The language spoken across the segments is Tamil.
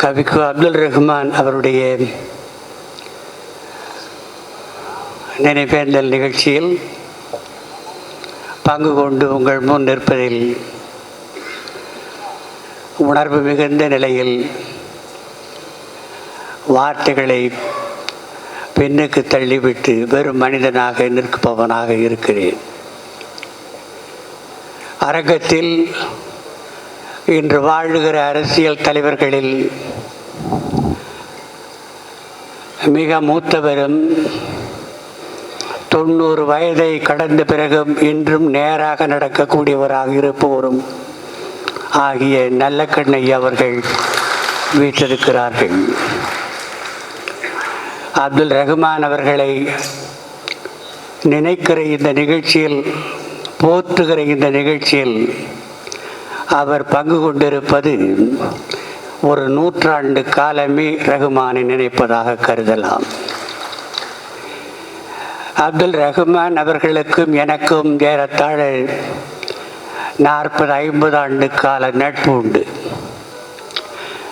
கவிக்கு அப்துல் ரஹ்மான் அவருடைய நினைவேந்தல் நிகழ்ச்சியில் பங்கு கொண்டு உங்கள் முன் நிற்பதில் உணர்வு மிகுந்த நிலையில் வார்த்தைகளை பெண்ணுக்கு தள்ளிவிட்டு வெறும் மனிதனாக நிற்பவனாக இருக்கிறேன். அரங்கத்தில் இன்று வாழுகிற அரசியல் தலைவர்களில் மிக மூத்தவரும் தொண்ணூறு வயதை கடந்த பிறகும் இன்றும் நேராக நடக்கக்கூடியவராக இருப்பவரும் ஆகிய நல்ல கண்ணை அவர்கள் வீற்றிருக்கிறார்கள். அப்துல் ரஹ்மான் அவர்களை நினைக்கிற இந்த நிகழ்ச்சியில் போற்றுகிற இந்த நிகழ்ச்சியில் அவர் பங்கு கொண்டிருப்பது ஒரு நூற்றாண்டு காலமே ரகுமானை நினைப்பதாக கருதலாம். அப்துல் ரஹ்மான் அவர்களுக்கும் எனக்கும் ஏறத்தாழ நாற்பது ஐம்பது ஆண்டு கால நட்பு உண்டு.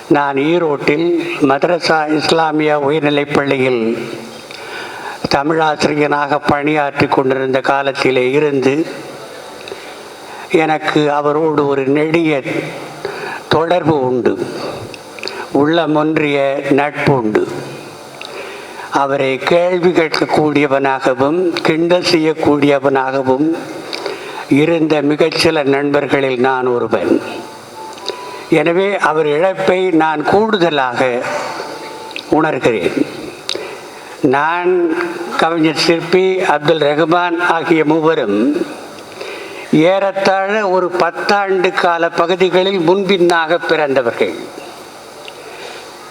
நான் ஈரோட்டில் மதரசா இஸ்லாமிய உயர்நிலைப் பள்ளியில் தமிழாசிரியனாக பணியாற்றி கொண்டிருந்த காலத்திலே இருந்து எனக்கு அவரோடு ஒரு நெடிய தொடர்பு உண்டு. உள்ளமொன்றிய நட்பு உண்டு. அவரை கேள்வி கேட்கக்கூடியவனாகவும் கிண்டல் செய்யக்கூடியவனாகவும் இருந்த மிகச்சில நண்பர்களில் நான் ஒருவன். எனவே அவர் இழப்பை நான் கூடுதலாக உணர்கிறேன். நான் கவிஞர் சிற்பி அப்துல் ரஹ்மான் ஆகிய மூவரும் ஏறத்தாழ ஒரு பத்தாண்டு கால பகுதிகளில் முன்பின்னாக பிறந்தவர்கள்.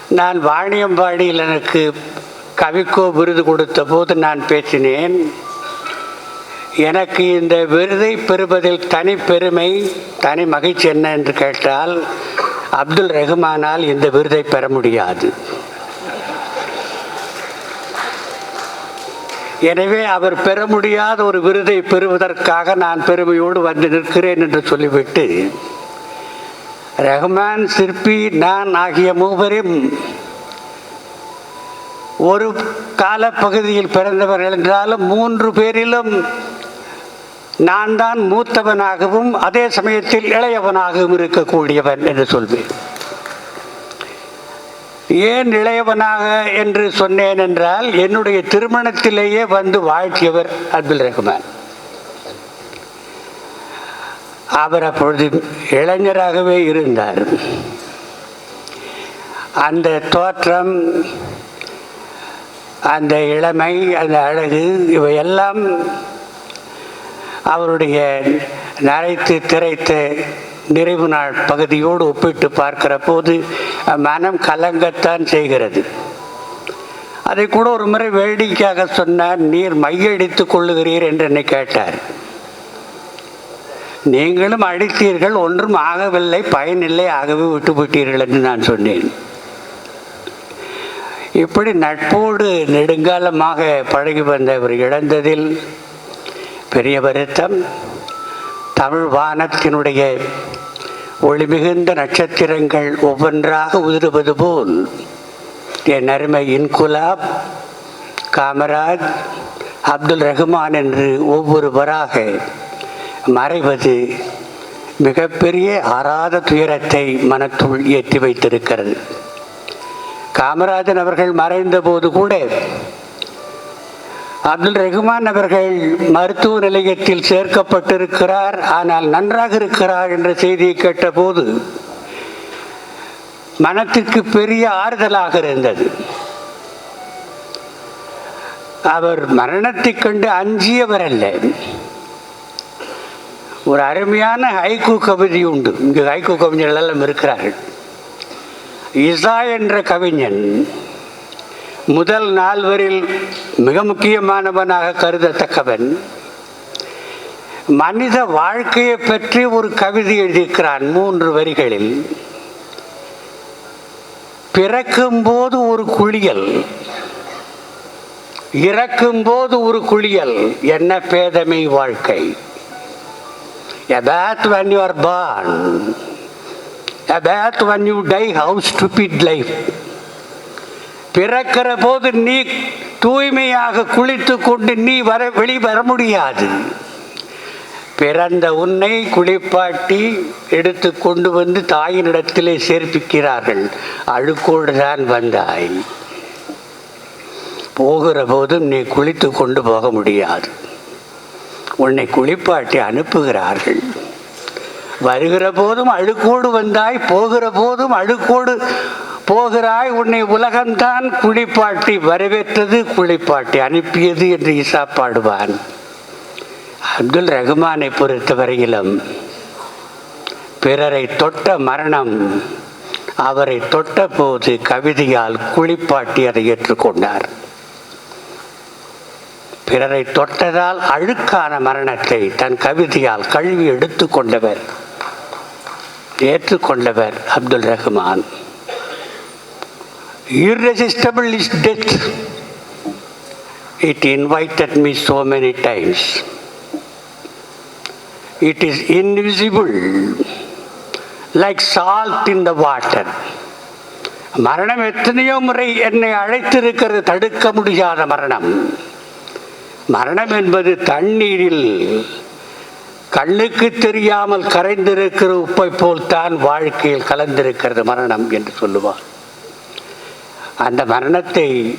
நான் வாணியம்பாடியில் எனக்கு கவிக்கோ விருது கொடுத்த போது நான் பேசினேன் எனக்கு இந்த விருதை பெறுவதில் தனி பெருமை தனி மகிழ்ச்சி என்ன என்று கேட்டால் அப்துல் ரஹ்மானால் இந்த விருதை பெற முடியாது. எனவே அவர் பெற முடியாத ஒரு விருதை பெறுவதற்காக நான் பெருமையோடு வந்து நிற்கிறேன் என்று சொல்லிவிட்டு ரஹ்மான் சிற்பி நான் ஆகிய மூவரும் ஒரு காலப்பகுதியில் பிறந்தவர்கள் என்றாலும் மூன்று பேரிலும் நான் தான் மூத்தவனாகவும் அதே சமயத்தில் இளையவனாகவும் இருக்கக்கூடியவன் என்று சொல்வேன். ஏன் இளையவனாக என்று சொன்னேன் என்றால் என்னுடைய திருமணத்திலேயே வந்து வாழ்த்தியவர் அப்துல் ரஹ்மான். அவர் அப்பொழுது இளைஞராகவே இருந்தார். அந்த தோற்றம் அந்த இளமை அந்த அழகு இவையெல்லாம் அவருடைய நரைத்து திரைத்த நிறைவு நாள் பகுதியோடு ஒப்பிட்டு பார்க்கிற போது மனம் கலங்கத்தான் செய்கிறது. அதை கூட ஒரு முறை வேடிக்கையாக சொன்னார் நீர் மையடித்துக் கொள்ளுகிறீர் என்று என்னை கேட்டார். நீங்களும் அடித்தீர்கள் ஒன்றும் ஆகவில்லை பயனில்லை ஆகவே விட்டுவிட்டீர்கள் என்று நான் சொன்னேன். இப்படி நட்போடு நெடுங்காலமாக பழகி வந்தவர் இழந்ததில் பெரிய வருத்தம். தமிழ் வானத்தினுடைய ஒளிமிகுந்த நட்சத்திரங்கள் ஒவ்வொன்றாக உதிருவது போல் என் அருமை இன்குலாப் காமராஜ் அப்துல் ரஹ்மான் என்று ஒவ்வொருவராக மறைவது மிகப்பெரிய ஆறாத துயரத்தை மனத்துள் ஏற்றி வைத்திருக்கிறது. காமராஜன் அவர்கள் மறைந்த போது கூட அப்துல் ரஹ்மான் அவர்கள் மருத்துவ நிலையத்தில் சேர்க்கப்பட்டிருக்கிறார். ஆனால் நன்றாக இருக்கிறார் என்ற செய்தியை கேட்டபோது மனத்துக்கு பெரிய ஆறுதலாக இருந்தது. அவர் மரணத்தைக் கண்டு அஞ்சியவர் அல்ல. ஒரு அருமையான ஹைக்கூ கவிதை உண்டு. இங்கு ஹைக்கூ கவிஞர்கள் எல்லாம் இருக்கிறார்கள். இசா என்ற கவிஞன் முதல் நால்வரில் மிக முக்கியமானவனாக கருதத்தக்கவன். மனித வாழ்க்கையை பற்றி ஒரு கவிதை எழுதியிருக்கிறான் மூன்று வரிகளில். பிறக்கும்போது ஒரு குளியல் இறக்கும்போது ஒரு குளியல் என்ன பேதமை வாழ்க்கை? A bath when you are born, A bath when you die, how. பிறக்கிற போது நீ தூய்மையாக குளித்து கொண்டு நீ வர வெளிவர முடியாது. பிறந்த உன்னை குளிப்பாட்டி எடுத்து கொண்டு வந்து தாயினிடத்திலே சேர்ப்பிக்கிறார்கள். அழுக்கோடு தான் வந்தாய். போகிற போதும் நீ குளித்து கொண்டு போக முடியாது. உன்னை குளிப்பாட்டி அனுப்புகிறார்கள். வருகிற போதும் அழுக்கோடு வந்தாய் போகிற போதும் அழுக்கோடு போகிறாய் உன்னை உலகம்தான் குளிப்பாட்டி வரவேற்றது குளிப்பாட்டி அனுப்பியது என்று ஈசா பாடுவான். அப்துல் ரஹ்மானை பொறுத்தவரையிலும் பிறரை தொட்ட மரணம் அவரை தொட்ட போது கவிதையால் குளிப்பாட்டி அதை ஏற்றுக்கொண்டார். பிறரை தொட்டதால் அழுக்கான மரணத்தை தன் கவிதையால் கழுவி எடுத்துக்கொண்டவர் ஏற்றுக்கொண்டவர் Abdul Rahman irresistible is death. It invited me so many times. It is invisible like salt in the water. மரணம் எத்தனையோ முறை என்னை அழைத்திருக்கிறது தடுக்க முடியாத மரணம். மரணம் என்பது தண்ணீரில் கண்ணுக்கு தெரியாமல் கரைந்திருக்கிற உப்பை போல் தான் வாழ்க்கையில் கலந்திருக்கிறது மரணம் என்று சொல்லுவார். அந்த மரணத்தை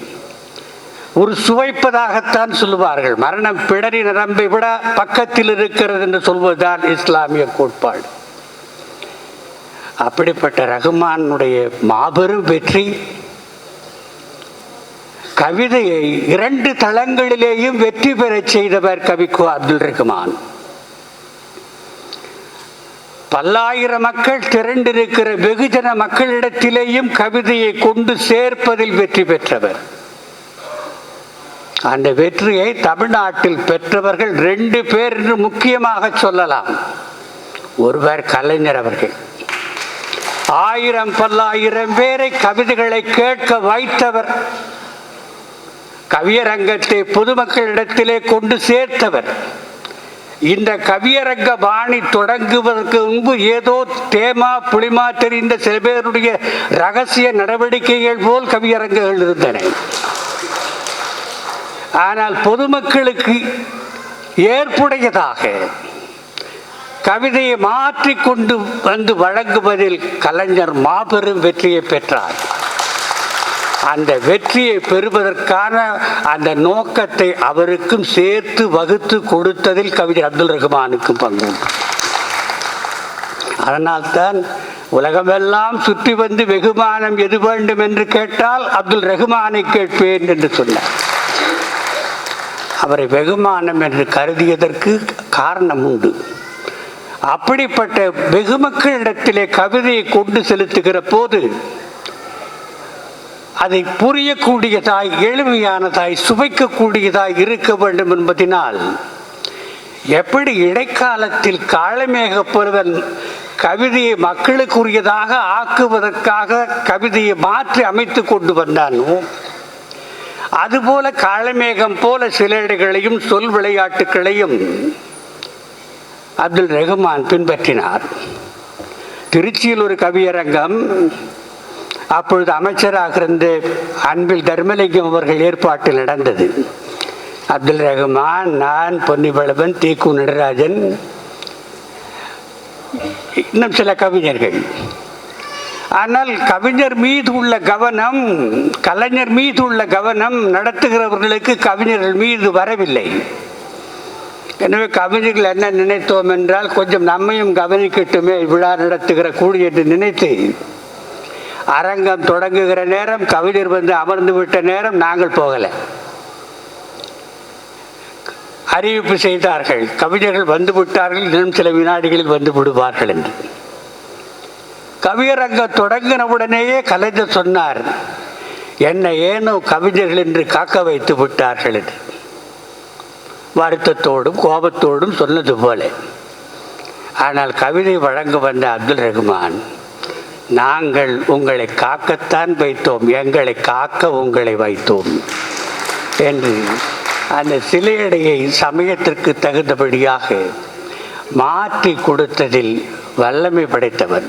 ஒரு சுவைப்பதாகத்தான் சொல்லுவார்கள். மரணம் பிடரி நரம்பை விட பக்கத்தில் இருக்கிறது என்று சொல்வதுதான் இஸ்லாமிய கோட்பாடு. அப்படிப்பட்ட ரகுமானுடைய மாபெரும் வெற்றி கவிதையை இரண்டு தளங்களிலேயும் வெற்றி பெறச் செய்தவர் கவிக்கு அப்துல் ரஹ்மான் பல்லாயிரம் மக்கள் திரண்டிருக்கிற வெகுஜன மக்களிடத்திலேயும் கவிதையை கொண்டு சேர்ப்பதில் வெற்றி பெற்றவர். அந்த வெற்றியை தமிழ்நாட்டில் பெற்றவர்கள் ரெண்டு பேர் என்று முக்கியமாக சொல்லலாம். ஒருவர் கலைஞர் அவர்கள். ஆயிரம் பல்லாயிரம் பேரை கவிதைகளை கேட்க வைத்தவர். கவியரங்கத்தை பொதுமக்களிடத்திலே கொண்டு சேர்த்தவர். இந்த கவியரங்க பாணி தொடங்குவதற்கு முன்பு ஏதோ தேமா புளிமா தெரிந்த சில பேருடைய ரகசிய நடவடிக்கைகள் போல் கவியரங்குகள் இருந்தன. ஆனால் பொதுமக்களுக்கு ஏற்புடையதாக கவிதையை மாற்றிக்கொண்டு வந்து வழங்குவதில் கலைஞர் மாபெரும் வெற்றியை பெற்றார். அந்த வெற்றியை பெறுவதற்கான அந்த நோக்கத்தை அவருக்கும் சேர்த்து வகுத்து கொடுத்ததில் கவிஞர் அப்துல் ரஹ்மானுக்கும் பங்கு. அதனால்தான் உலகமெல்லாம் சுற்றி வந்து வெகுமானம் எது வேண்டும் என்று கேட்டால் அப்துல் ரஹ்மானை கேட்பேன் என்று சொன்னார். அவரை வெகுமானம் என்று கருதியதற்கு காரணம் உண்டு. அப்படிப்பட்ட வெகுமக்களிடத்திலே கவிதையை கொண்டு செலுத்துகிற போது அதை புரியக்கூடியதாய் எளிமையானதாய் சுவைக்கக்கூடியதாய் இருக்க வேண்டும் என்பதினால் எப்படி இடைக்காலத்தில் காளமேக புலவன் கவிதையை மக்களுக்குரியதாக ஆக்குவதற்காக கவிதையை மாற்றி அமைத்து கொண்டு வந்தானோ அதுபோல காளமேகம் போல சிலேடைகளையும் சொல் விளையாட்டுகளையும் அப்துல் ரஹ்மான் பின்பற்றினார். திருச்சியில் ஒரு கவியரங்கம் அப்பொழுது அமைச்சராக இருந்து அன்பில் தர்மலிங்கம் அவர்கள் ஏற்பாட்டில் நடந்தது. அப்துல் ரஹ்மான் நான் பொன்னிவளவன் தீக்கு நடராஜன் இன்னும் சில கவிஞர்கள். ஆனால் கவிஞர் மீது உள்ள கவனம் கலைஞர் மீது உள்ள கவனம் நடத்துகிறவர்களுக்கு கவிஞர்கள் மீது வரவில்லை. எனவே கவிஞர்கள் என்ன நினைத்தோம் என்றால் கொஞ்சம் நம்மையும் கவனிக்கட்டுமே விழா நடத்துகிற கூடி என்று நினைத்து அரங்கம் தொடங்குகிற நேரம் கவிஞர் வந்து அமர்ந்து விட்ட நேரம் நாங்கள் போகலை. அறிவிப்பு செய்தார்கள். கவிஞர்கள் வந்து விட்டார்கள் இன்னும் சில வினாடிகளில் வந்து விடுவார்கள் என்று. கவியரங்கம் தொடங்கினவுடனேயே கலைஞர் சொன்னார் என்னை ஏனோ கவிஞர்கள் என்று காக்க வைத்து விட்டார்கள் என்று. வருத்தத்தோடும் கோபத்தோடும் சொன்னது போல. ஆனால் கவிதை வழங்க வந்த அப்துல் ரஹ்மான் நாங்கள் உங்களை காக்கத்தான் வைத்தோம் எங்களை காக்க உங்களை வைத்தோம் என்று அந்த சிலையடையை சமயத்திற்கு தகுந்தபடியாக மாற்றி கொடுத்ததில் வல்லமை படைத்தவர்.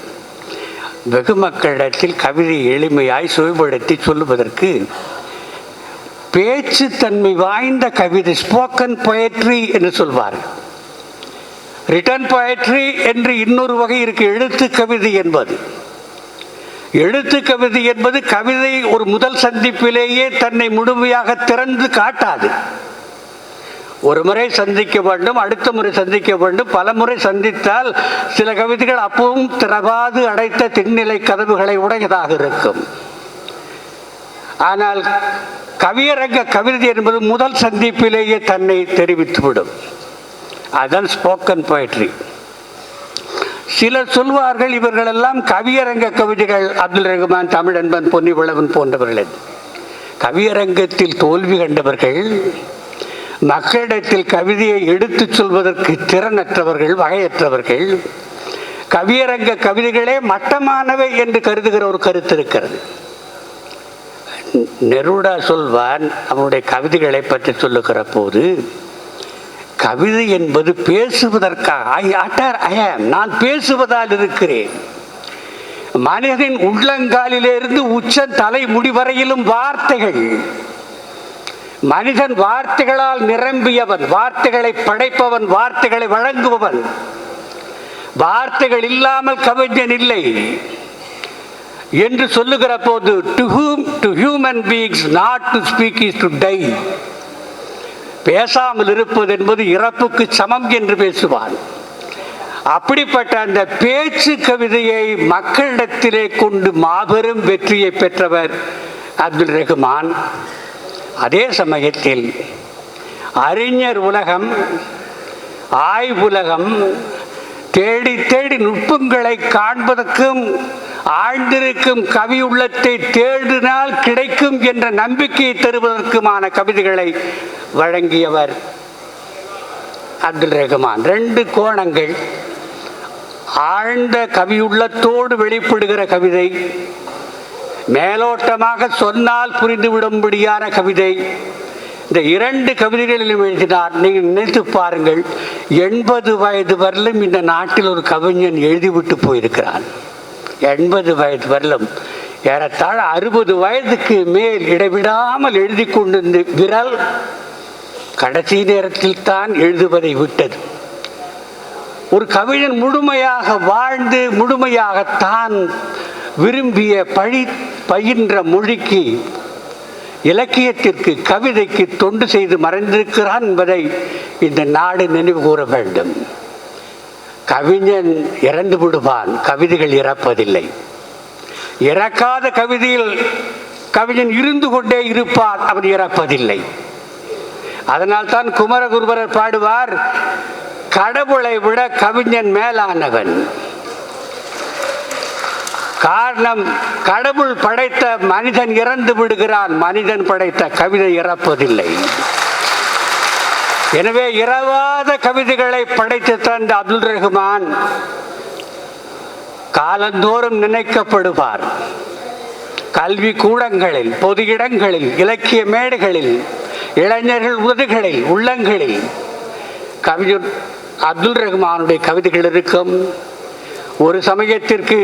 வெகு மக்களிடத்தில் கவிதை எளிமையாய் சுவைப்படுத்தி சொல்லுவதற்கு பேச்சுத்தன்மை வாய்ந்த கவிதை ஸ்போக்கன் பொயட்ரி என்று சொல்வார் ரிட்டர்ன் பொயட்ரி என்று இன்னொரு வகை இருக்கு எழுத்து கவிதை என்பது. எழுத்து கவிதை என்பது கவிதை ஒரு முதல் சந்திப்பிலேயே தன்னை முழுமையாக திறந்து காட்டாது. ஒரு முறை சந்திக்க வேண்டும் அடுத்த முறை சந்திக்க வேண்டும். பல முறை சந்தித்தால் சில கவிதைகள் அப்பவும் திறவாது அடைத்த திண்ணிலை கதவுகளை உடையதாக இருக்கும். ஆனால் கவியரங்க கவிதை என்பது முதல் சந்திப்பிலேயே தன்னை தெரிவித்துவிடும். அதுதான் ஸ்போக்கன் poetry. சிலர் சொல்வார்கள் இவர்களெல்லாம் கவியரங்க கவிதைகள். அப்துல் ரஹ்மான் தமிழன்பன் பொன்னிவளவன் போன்றவர்கள். கவியரங்கத்தில் தோல்வி கண்டவர்கள் மக்களிடத்தில் கவிதையை எடுத்துச் சொல்வதற்கு திறனற்றவர்கள் வகையற்றவர்கள். கவியரங்க கவிதைகளே மட்டமானவை என்று கருதுகிற ஒரு கருத்து இருக்கிறது. நெருடா சொல்வான் அவனுடைய கவிதைகளை பற்றி சொல்லுகிற போது கவிதை என்பது பேசுவதற்காக. ஐ அட்டர் ஐ நான் பேசுவதால் இருக்கிறேன். மனிதனின் உள்ளங்காலிலிருந்து உச்ச தலை முடிவரையிலும் வார்த்தைகள். மனிதன் வார்த்தைகளால் நிரம்பியவன் வார்த்தைகளை படைப்பவன் வார்த்தைகளை வழங்குபவன். வார்த்தைகள் இல்லாமல் கவிஞன் இல்லை. என்று சொல்லுகிற போது to whom to human beings not to speak is to die பேசாமல் இருப்பது என்பது இறப்புக்கு சமம் என்று பேசுவான் அப்படிப்பட்ட அந்த பேச்சு கவிதையை மக்களிடத்திலே கொண்டு மாபெரும் வெற்றியை பெற்றவர் அப்துல் ரஹ்மான் அதே சமயத்தில் அறிஞர் உலகம் ஆய்வுலகம் தேடி தேடி நுட்பங்களை காண்பதற்கும் ஆழ்ந்திருக்கும் கவி உள்ளத்தை தேடினால் கிடைக்கும் என்ற நம்பிக்கையை தருவதற்குமான கவிதைகளை வழங்கியவர் அப்துல் ரஹ்மான். ரெண்டு கோணங்கள். ஆழ்ந்த கவியுள்ளத்தோடு வெளிப்படுகிற கவிதை மேலோட்டமாக சொன்னால் புரிந்துவிடும்படியான கவிதை இந்த இரண்டு கவிதைகளிலும் எழுதினார். நீங்கள் நினைத்து பாருங்கள் எண்பது வயது வரலும் இந்த நாட்டில் ஒரு கவிஞன் எழுதிவிட்டு போயிருக்கிறான். எண்பது வயது வரலும் ஏறத்தாழ அறுபது வயதுக்கு மேல் இடைவிடாமல் எழுதி கொண்டிருந்த விரல் கடைசி நேரத்தில் தான் எழுதுவதை விட்டது. ஒரு கவிஞன் முழுமையாக வாழ்ந்து முழுமையாக தான் விரும்பிய பழி பயின்ற மொழிக்கு இலக்கியத்திற்கு கவிதைக்கு தொண்டு செய்து மறைந்திருக்கிறான் என்பதை இந்த நாடு நினைவு கூற வேண்டும். கவிஞன் இறந்து விடுவான் கவிதைகள் இறப்பதில்லை. இறக்காத கவிதையில் கவிஞன் இருந்து கொண்டே இருப்பான் அவன் இறப்பதில்லை. அதனால்தான் குமரகுருபரர் பாடுவார் கடவுளை விட கவிஞன் மேலானவன். காரணம் கடவுள் படைத்த மனிதன் இறந்து விடுகிறான். மனிதன் படைத்த கவிதை இறப்பதில்லை. எனவே இறவாத கவிதைகளை படைத்து தந்த அப்துல் ரஹ்மான் காலந்தோறும் நினைக்கப்படுவார். கல்வி கூடங்களில் பொது இடங்களில் இலக்கிய மேடைகளில் இளைஞர்கள் உதடுகளில் உள்ளங்களில் கவிஞர் அப்துல் ரஹ்மானுடைய கவிதைகள் இருக்கும். ஒரு சமயத்திற்கு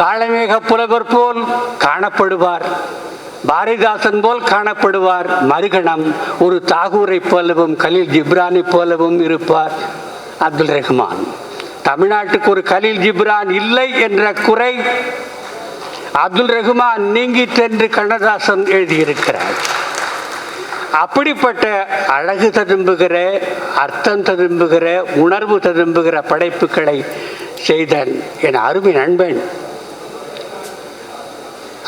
காளமேக புலவர் போல் காணப்படுவார். பாரதிதாசன் போல் காணப்படுவார். மறுகணம் ஒரு தாகூரை போலவும் கலீல் ஜிப்ரானை போலவும் இருப்பார். அப்துல் ரஹ்மான். தமிழ்நாட்டுக்கு ஒரு கலீல் ஜிப்ரான் இல்லை என்ற குறை அப்துல் ரஹ்மான் நீங்கித்தென்று கண்ணதாசன் எழுதியிருக்கிறார். அப்படிப்பட்ட அழகு ததும்புகிற அர்த்தம் ததும்புகிற உணர்வு ததும்புகிற படைப்புகளை செய்தன் என் அருமை நண்பன்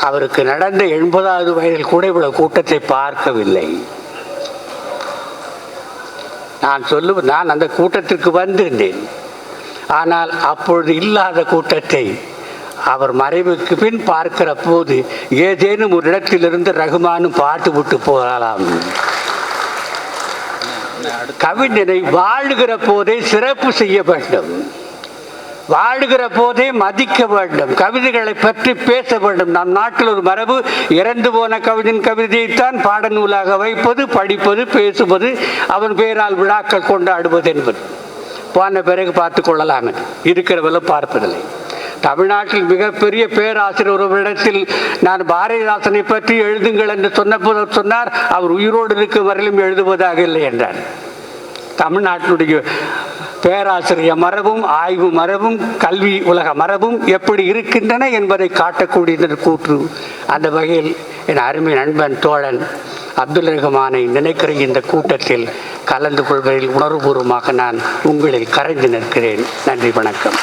அவருக்கு நடந்த எண்பதாவது வயதில் கூட இவ்வளவு கூட்டத்தை பார்க்கவில்லை. நான் சொல்லுவேன் நான் அந்த கூட்டத்திற்கு வந்திருந்தேன். ஆனால் அப்பொழுது இல்லாத கூட்டத்தை அவர் மறைவுக்கு பின் பார்க்கிற போது ஏதேனும் ஒரு இடத்திலிருந்து ரகுமானும் பாட்டு விட்டு போகலாம். கவிஞனை வாழுகிற போதே சிறப்பு செய்ய வேண்டும். வாழுகிற போதே மதிக்க வேண்டும். கவிதைகளை பற்றி பேச வேண்டும். நம் நாட்டில் ஒரு மரபு இறந்து போன கவிஞன் கவிதையைத்தான் பாடநூலாக வைப்பது படிப்பது பேசுவது அவன் பெயரால் விழாக்கள் கொண்டாடுவது என்பது. போன பிறகு பார்த்து கொள்ளலாம் இருக்கிறவர்களும் பார்ப்பதில்லை. தமிழ்நாட்டில் மிகப்பெரிய பேராசிரியர் ஒருவரிடத்தில் நான் பாரதிதாசனை பற்றி எழுதுங்கள் என்று சொன்னபோது சொன்னார் அவர் உயிரோடு இருக்கும் வரையிலும் எழுதுவதாக இல்லை என்றார். தமிழ்நாட்டினுடைய பேராசிரிய மரபும் ஆய்வு மரபும் கல்வி உலக மரபும் எப்படி இருக்கின்றன என்பதை காட்டக்கூடிய கூற்று. அந்த வகையில் என் அருமை நண்பன் தோழன் அப்துல் ரஹ்மானை நினைக்கிற இந்த கூட்டத்தில் கலந்து கொள்வதில் உணர்வுபூர்வமாக நான் உங்களில் கரைந்து நிற்கிறேன். நன்றி வணக்கம்.